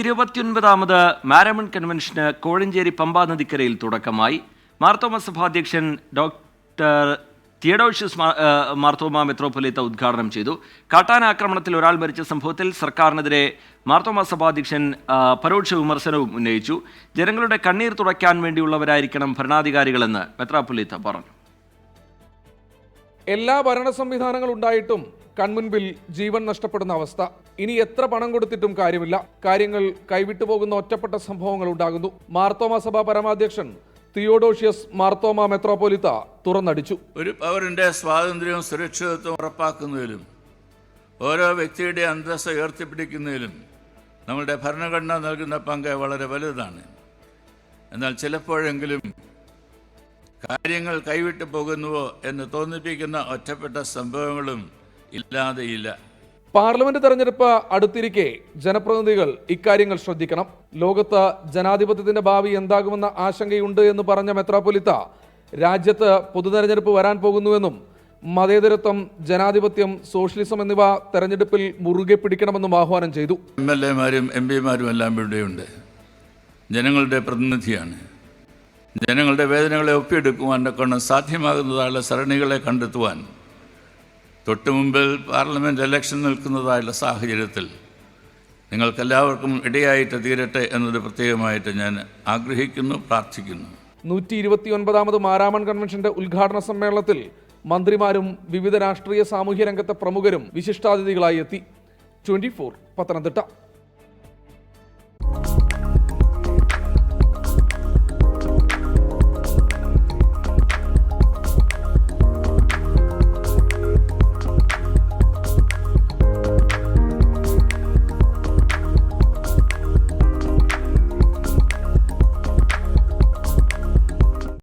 ഇരുപത്തിയൊൻപതാമത് മാരമൺ കൺവെൻഷന് കോഴഞ്ചേരി പമ്പാ നദിക്കരയിൽ തുടക്കമായി. മാർത്തോമ സഭാധ്യക്ഷൻ ഡോക്ടർ തിയഡോഷ്യസ് മാർത്തോമ മെത്രോപൊലിത്ത ഉദ്ഘാടനം ചെയ്തു. കാട്ടാന ആക്രമണത്തിൽ ഒരാൾ മരിച്ച സംഭവത്തിൽ സർക്കാരിനെതിരെ മാർത്തോമ സഭാധ്യക്ഷൻ പരോക്ഷ വിമർശനവും ഉന്നയിച്ചു. ജനങ്ങളുടെ കണ്ണീർ തുടയ്ക്കാൻ വേണ്ടിയുള്ളവരായിരിക്കണം ഭരണാധികാരികളെന്ന് മെത്രാപൊലിത്ത പറഞ്ഞു. എല്ലാ ഭരണ സംവിധാനങ്ങൾ ഉണ്ടായിട്ടും കൺമുൻപിൽ ജീവൻ നഷ്ടപ്പെടുന്ന അവസ്ഥ. ഇനി എത്ര പണം കൊടുത്തിട്ടും കാര്യമില്ല. കാര്യങ്ങൾ കൈവിട്ടു പോകുന്ന ഒറ്റപ്പെട്ട സംഭവങ്ങൾ ഉണ്ടാകുന്നു. മാർത്തോമ സഭ പരമാധ്യക്ഷൻ തിയോഡോഷ്യസ് മാർത്തോമ മെത്രോപൊലിത്ത തുറന്നടിച്ചു. ഒരു പൗരന്റെ സ്വാതന്ത്ര്യവും സുരക്ഷിതത്വം ഉറപ്പാക്കുന്നതിലും ഓരോ വ്യക്തിയുടെ അന്തസ്സ് ഉയർത്തിപ്പിടിക്കുന്നതിലും നമ്മുടെ ഭരണഘടന നൽകുന്ന പങ്ക് വളരെ വലുതാണ്. എന്നാൽ ചിലപ്പോഴെങ്കിലും കാര്യങ്ങൾ കൈവിട്ടു പോകുന്നുവോ എന്ന് തോന്നിപ്പിക്കുന്ന ഒറ്റപ്പെട്ട സംഭവങ്ങളും ഇല്ലാതെയില്ല പാർലമെന്റ് തെരഞ്ഞെടുപ്പ് അടുത്തിരിക്കെ ജനപ്രതിനിധികൾ ഇക്കാര്യങ്ങൾ ശ്രദ്ധിക്കണം. ലോകത്ത് ജനാധിപത്യത്തിന്റെ ഭാവി എന്താകുമെന്ന ആശങ്കയുണ്ട് എന്ന് പറഞ്ഞ മെത്രാപൊലിത്ത രാജ്യത്ത് പൊതുതെരഞ്ഞെടുപ്പ് വരാൻ പോകുന്നുവെന്നും മതേതരത്വം ജനാധിപത്യം സോഷ്യലിസം എന്നിവ തെരഞ്ഞെടുപ്പിൽ മുറുകെ പിടിക്കണമെന്നും ആഹ്വാനം ചെയ്തു. എം എൽ എമാരും എം പിമാരും എല്ലാം ഇവിടെയുണ്ട്. ജനങ്ങളുടെ പ്രതിനിധിയാണ്. ജനങ്ങളുടെ വേദനകളെ ഒപ്പിയെടുക്കുവാൻ സാധ്യമാകുന്നതായുള്ള സരണികളെ കണ്ടെത്തുവാൻ തൊട്ടു മുമ്പിൽ പാർലമെന്റ് ഇലക്ഷൻ നിൽക്കുന്നതായുള്ള സാഹചര്യത്തിൽ നിങ്ങൾക്കെല്ലാവർക്കും ഇടയായിട്ട് തീരട്ടെ എന്നത് പ്രത്യേകമായിട്ട് ഞാൻ ആഗ്രഹിക്കുന്നു പ്രാർത്ഥിക്കുന്നു. നൂറ്റി ഇരുപത്തിയൊൻപതാമത് മാരാമൺ കൺവെൻഷന്റെ ഉദ്ഘാടന സമ്മേളനത്തിൽ മന്ത്രിമാരും വിവിധ രാഷ്ട്രീയ സാമൂഹ്യ രംഗത്തെ പ്രമുഖരും വിശിഷ്ടാതിഥികളായി എത്തി. ട്വന്റി പത്തനംതിട്ട.